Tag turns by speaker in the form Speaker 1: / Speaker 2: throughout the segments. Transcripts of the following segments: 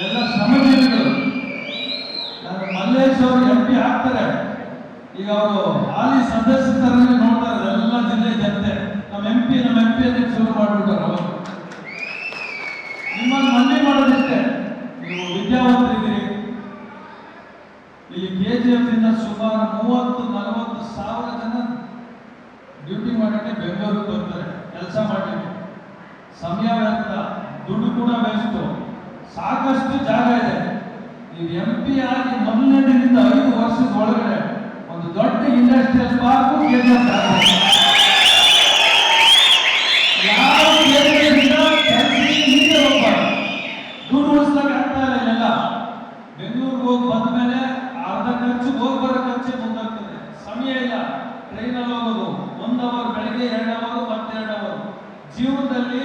Speaker 1: ಎಲ್ಲ ಶ್ರಮಜೀವಿಗಳು. ನಾನು ಮಲ್ಲೇಶ್ ಅವರು ಎಂ ಪಿ ಆಗ್ತಾರೆ. ಈಗ ಅವರು ಹಾಲಿ ಸದಸ್ಯರನ್ನೇ ನೋಡ್ತಾರೆ ಎಲ್ಲ ಜಿಲ್ಲೆ ಜನತೆ. ನಮ್ಮ ಎಂ ಪಿ ನಮ್ಮ ಎಂ ಪಿ ಅಂತ ಶುರು ಮಾಡಿಬಿಟ್ಟರು ಅವರು. ನಿಮ್ಮನ್ನು ಮನವಿ ಮಾಡೋದಿಷ್ಟೇ. ನೀವು ವಿದ್ಯಾವಂತರಿದ್ದೀರಿ ಇಲ್ಲಿ ಕೆ ಜಿ ಎಫ್ ಇಂದ ಸುಮಾರು ಮೂವತ್ತು, ನಲವತ್ತು ಸಾವಿರ ಜನ ಡ್ಯೂಟಿ ಮಾಡಕ್ಕೆ ಬೆಂಗಳೂರಿಗೆ ಬರ್ತಾರೆ. ಕೆಲಸ ಮಾಡಲಿಕ್ಕೆ. ಸಮಯ ವ್ಯರ್ಥ. ದುಡ್ಡು ಕೂಡ ವೇಸ್ಟ್ ಸಾಕಷ್ಟು ಜಾಗ ಇದೆ. ನೀವು ಎಂ ಪಿ ಆಗಿ ಮೊದಲನೇ ದಿನದಿಂದ ಐದು ವರ್ಷದ ಒಳಗಡೆ ಒಂದು ದೊಡ್ಡ ಇಂಡಸ್ಟ್ರಿಯಲ್ ಪಾರ್ಕ್ ಯಾವ ಬಂದ ಮೇಲೆ ಅರ್ಧ ಖರ್ಚು ಸಮಯ ಇಲ್ಲ. ಅವರ್ ಬೆಳಗ್ಗೆ ಎರಡು ಅವರ್ ಮತ್ತೆ ಎರಡು ಅವರ್ ಜೀವನದಲ್ಲಿ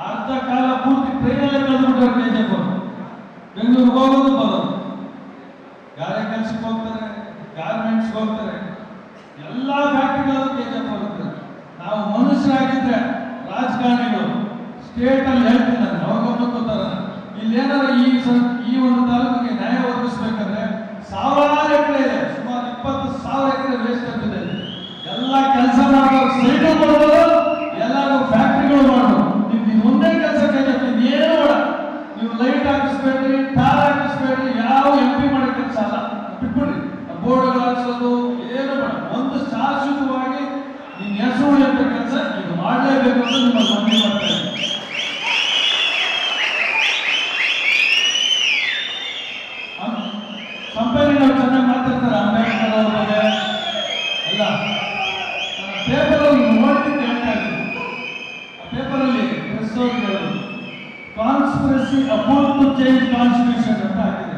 Speaker 1: ಅರ್ಧ ಕಾಲ ಪೂರ್ತಿ ಟ್ರೈನಲ್ಲೇ ಕಳೆದ್ಬಿಟ್ಟಾರೆ ಜಿ ಬೆಂಗಳೂರಿಗೆ ಹೋಗೋದು ಬರೋದು. ಗಾರೆ ಕೆಲಸಕ್ಕೆ ಹೋಗ್ತಾರೆ ಗಾರ್ಮೆಂಟ್ಸ್ಗೆ ಹೋಗ್ತಾರೆ. ಎಲ್ಲ ಫ್ಯಾಕ್ಟ್ರಿಗಳು ಜಿ ಹೋಗ್ತಾರೆ ನಾವು ಮನುಷ್ಯರಾಗಿದ್ರೆ ರಾಜಕಾರಣಿಗಳು ಸ್ಟೇಟ್ ಅಲ್ಲಿ ಹೇಳ್ತೀನಿ ನಾನು ಅವ್ರ ಗಮನಕ್ಕೋತಾರ ಇಲ್ಲಿ ಈ ಅಲ್ಲ ಬೋರ್ಡ್ಗಳಿಸೋದು ಬೋರ್ಡ್ಗಳು ಏನು ಒಂದು ಶಾಶ್ವತವಾಗಿ ನಿಮ್ಮ ಹೆಸರು ಎಂಬ ಕೆಲಸ ಇದು ಮಾಡಲೇಬೇಕು ಅಂತ ನಿಮ್ಮ ಮನವಿ ಮಾಡ್ತಾ. ಕಂಪನಿಗಳು ಚೆನ್ನಾಗಿ ಮಾತಾಡ್ತಾರೆ ಅಂಬೇಡ್ಕರ್ ಅವ್ರ ಬಗ್ಗೆ. ಅಲ್ಲ ಪೇಪರ್ ನೋಡ್ತಿದ್ದು ಹೇಳ್ತಾ ಇದ್ದೀನಿ ಪೇಪರ್ ಅಲ್ಲಿ ಪ್ರೆಸ್ ಹೇಳೋದು conspiracy oppose to change constitution ಅಂತ ಹಾಕಿದೆ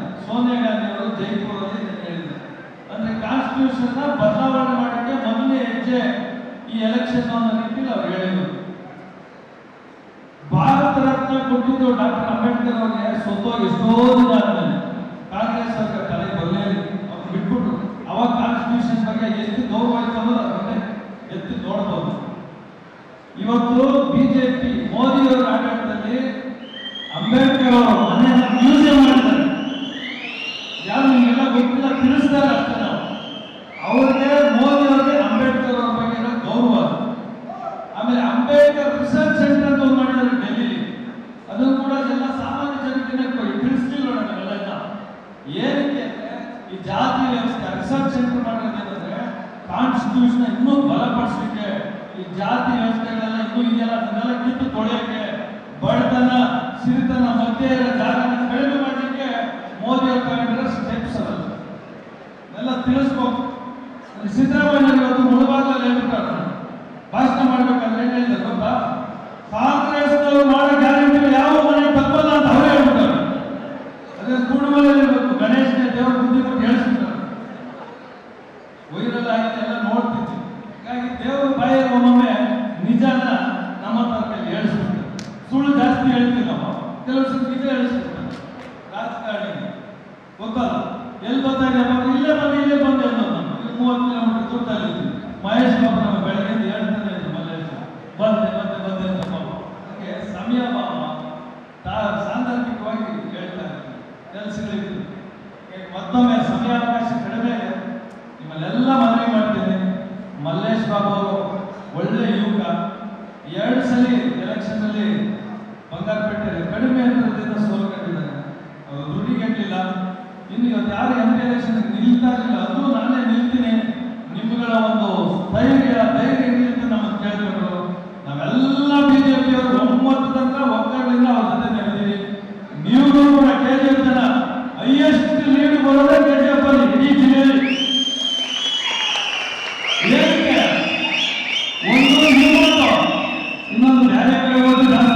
Speaker 1: ಕೊಟ್ಟಿದ್ದು ಡಾಕ್ಟರ್ ಅಂಬೇಡ್ಕರ್ ಅವರಿಗೆ ಸ್ವತಃ ಎಷ್ಟೋ ದಿನ ಆದ್ಮೇಲೆ. ಕಾಂಗ್ರೆಸ್ ಅವ್ರಿಗೆ ತಲೆ ಬರಲೇ ಅವ್ರು ಬಿಟ್ಬಿಟ್ರು. ಅವಾಗ ಕಾನ್ಸ್ಟಿಟ್ಯೂಷನ್ ಬಗ್ಗೆ ಎಷ್ಟು ಗೌರವ ಇತ್ತು ಅನ್ನೋದು ಅವ್ರ ಮುಂದೆ ಎತ್ತಿ ನೋಡ್ಬೋದು. ಇವತ್ತು ಬಿಜೆಪಿ ಮೋದಿ ಅವರ ಆಡಳಿತದಲ್ಲಿ ಅಂಬೇಡ್ಕರ್ ಅವರು ಮನೆ ಮ್ಯೂಸಿಯಂ ಮಾಡಿದ್ದಾರೆ. ಯಾರು ನಿಮಗೆಲ್ಲ ಗೊತ್ತಿಲ್ಲ, ತಿಳಿಸ್ತಾರೆ ಅಷ್ಟೇ ನಾವು ಅವ್ರಿಗೆ ಮೋದಿ ಅವರಿಗೆ ಅಂಬೇಡ್ಕರ್ ಅವ್ರ ಬಗ್ಗೆ ಇರೋ ಗೌರವ ಅದು. ಆಮೇಲೆ ಅಂಬೇಡ್ಕರ್ ರಿಸರ್ಚ್ ಸೆಂಟರ್ ಅಂತ ಒಂದು ಮಾಡಿದ್ದಾರೆ ಡೆಲ್ಲಿಲಿ ಅದನ್ನು ಕೂಡ ಎಲ್ಲ ಸಾಮಾನ್ಯ ಜನರಿಗೆ ತಿಳಿಸ್ತಿಲ್ಲ ನಾವೆಲ್ಲ ಇನ್ನ. ಏನಕ್ಕೆ ಅಂದ್ರೆ ಈ ಜಾತಿ ವ್ಯವಸ್ಥೆ ರಿಸರ್ಚ್ ಸೆಂಟರ್ ಮಾಡೋದೇನಂದ್ರೆ ಕಾನ್ಸ್ಟಿಟ್ಯೂಷನ್ ಇನ್ನೂ ಬಲಪಡಿಸಲಿಕ್ಕೆ, ಈ ಜಾತಿ ವ್ಯವಸ್ಥೆಗಳೆಲ್ಲ ಇನ್ನೂ ಇದೆಯಲ್ಲ, ಅದನ್ನೆಲ್ಲ ಕಿತ್ತು ತೊಳೆಯಕ್ಕೆ, ಬಡತನ, ಸಿರಿತನ ಮಧ್ಯೆ ಇರೋ ಜಾಗನ ಕಡಿಮೆ ಮಾಡಲಿಕ್ಕೆ ಮೋದಿ ಅವರು ತಗೊಂಡಿರೋ ಸ್ಟೆಪ್ಸ್ ಅದಲ್ಲ ಎಲ್ಲ ತಿಳಿಸ್ಬೇಕು. ಸಿದ್ದರಾಮಯ್ಯ ಇವತ್ತು ಮುಳುಬಾಗಲಲ್ಲಿ ಹೇಳ್ಬಿಟ್ಟಾರೆ. ಭಾಷಣ ಮಾಡ್ಬೇಕಾದ್ರೆ ಏನ್ ಹೇಳಿದ್ರು ಗೊತ್ತಾ? ಕಾಂಗ್ರೆಸ್ ಮಾಡೋ ಗ್ಯಾರಂಟಿ ಯಾವ ಮನೆ ತಪ್ಪಲ್ಲ ಅಂತ ಅವರೇ ಹೇಳ್ಬಿಟ್ಟಾರೆ. ಅದೇ ದೇವ್ರ ಮುಂದೆ ಹೇಳಿಸ್ಬಿಟ್ಟಾರೆ ವೈರಲ್ ಆಗಿದೆ ಎಲ್ಲ ನೋಡ್ತಿದ್ವಿ. ಹೀಗಾಗಿ ದೇವರ ಬಾಯಲ್ಲಿ ಒಮ್ಮೊಮ್ಮೆ ನಿಜಾನ ನಮ್ಮ ತರಕಲ್ಲಿ ಹೇಳಿಸ್ಬಿಡ್ತಾರೆ ಸುಳ್ಳು ಜಾಸ್ತಿ ಹೇಳ್ತೀವಿ ನಾವು. ಕೆಲವು ಸಲ ನಿಜ ಹೇಳಿಸ್ಬಿಡ್ತಾರೆ ರಾಜಕಾರಣಿ. ಗೊತ್ತಲ್ಲ ಎಲ್ಲಿ ಬರ್ತಾ ಇದ್ದೀಯಪ್ಪ ಇಲ್ಲೇ ಬಂದು ಇಲ್ಲೇ ಬಂದು ಅನ್ನೋದು ನಾನು ಇಲ್ಲಿ ಮೂವತ್ತು ಕಿಲೋಮೀಟರ್ ದೂರದಲ್ಲಿ ಇದ್ದೀನಿ ಮಹೇಶ್ ಬಾಬು ನಮ್ಮ ಬೆಳಗ್ಗೆ ಹೇಳ್ತಾನೆ ಇದ್ರು ಮಲ್ಲೇಶ್ ಬಂದೆ ಬಂದೆ ಬಂದೆ ಅಂತ ಪಾಪ ಹಾಗೆ ಸಮಯ ಭಾವ ತಾ ಸಾಂದರ್ಭಿಕವಾಗಿ ಹೇಳ್ತಾ ಇರ್ತೀನಿ ಕೆಲಸಗಳಿತ್ತು ಹಾಗಾಗಿ ಮತ್ತೊಮ್ಮೆ ಸಮಯಾವಕಾಶ ಕಡಿಮೆ ಇದೆ ನಿಮ್ಮಲ್ಲೆಲ್ಲ ಮನವಿ ಮಾಡ್ತೀನಿ ಮಲ್ಲೇಶ್ ಬಾಬು ಅವರು ಒಳ್ಳೆ ಯುವಕ, ಎರಡು ಸಲ ಎಲೆಕ್ಷನ್ ಅಲ್ಲಿ ಬಂಗಾರಪೇಟೆ ಕಡಿಮೆ ಅಂತರದಿಂದ ಸೋಲು ಅವರು ದುಡ್ಡಿಗೆಟ್ಟಿಲ್ಲ ಇನ್ನು ಇವತ್ತು ಯಾರು ಎಂ ಪಿ ಎಲೆಕ್ಷನ್ ನಿಲ್ತಾ ಇರಲಿಲ್ಲ ಅದು ನಾನೇ ನಿಲ್ತೀನಿ. ನಿಮ್ಮಗಳ ಒಂದು ಧೈರ್ಯ ಧೈರ್ಯ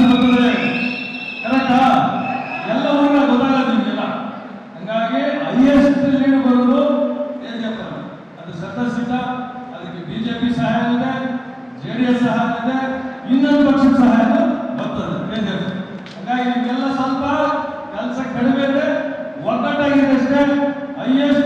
Speaker 1: ಬರ್ತದೆ ಕರೆಕ್ಟಾ? ಎಲ್ಲವನ್ನ ಗೊತ್ತಾಗಲ್ಲ ನಿಮಗೆಲ್ಲ. ಹಂಗಾಗಿ ಹೈಯೆಸ್ಟ್ ಲೀಡ್ ಬರೋದು ಬಿಜೆಪಿ ಅದು ಸದಸ್ಯತ ಅದಕ್ಕೆ ಬಿಜೆಪಿ ಸಹಾಯ ಇದೆ ಜೆ ಡಿ ಎಸ್ ಸಹಾಯ ಇದೆ ಇನ್ನೊಂದು ಪಕ್ಷದ ಸಹಾಯ ಬರ್ತದೆ ಬಿಜೆಪಿ ಹಾಗಾಗಿ ನಿಮಗೆಲ್ಲ ಸ್ವಲ್ಪ ಕೆಲಸ ಕಡಿಮೆ ಇದೆ ಒಗ್ಗಟ್ಟಾಗಿದೆ ಅಷ್ಟೇ. ಹೈಯೆಸ್ಟ್